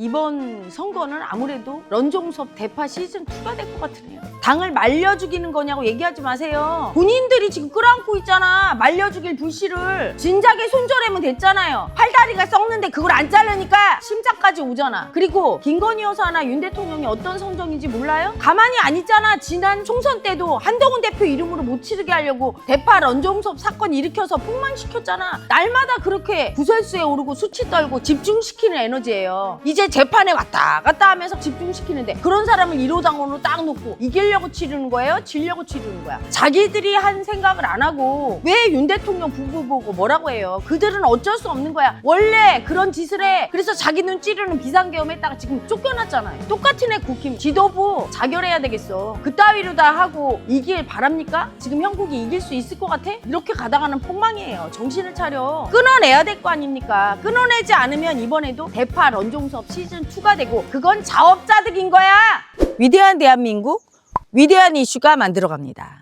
이번 선거는 아무래도 런종섭 대파 시즌 2가 될 것 같으네요. 당을 말려 죽이는 거냐고 얘기하지 마세요. 본인들이 지금 끌어안고 있잖아. 말려 죽일 불씨를 진작에 손절하면 됐잖아요. 팔다 리가 썩는데 그걸 안 자르니까 심장까지 오잖아. 그리고 김건희 여사나 윤 대통령이 어떤 성정인지 몰라요? 가만히 안 있잖아. 지난 총선 때도 한동훈 대표 이름으로 못 치르게 하려고 대파 런종섭 사건 일으켜서 폭망시켰잖아. 날마다 그렇게 구설수에 오르고 수치 떨고 집중시키는 에너지예요. 이제 재판에 왔다 갔다 하면서 집중시키는데 그런 사람을 1호 당원으로 딱 놓고 이기려고 치르는 거예요? 지려고 치르는 거야. 자기들이 한 생각을 안 하고 왜 윤 대통령 부부 보고 뭐라고 해요? 그들은 어쩔 수 없는 거야. 원래 그런 짓을 해. 그래서 자기 눈 찌르는 비상계엄 했다가 지금 쫓겨났잖아요. 똑같은 애 국힘 지도부 자결해야 되겠어. 그 따위로 다 하고 이길 바랍니까? 지금 형국이 이길 수 있을 것 같아? 이렇게 가다가는 폭망이에요. 정신을 차려. 끊어내야 될 거 아닙니까? 끊어내지 않으면 이번에도 대파 런종섭 시즌 2가 되고 그건 자업자득인 거야. 위대한 대한민국, 위대한 이슈가 만들어갑니다.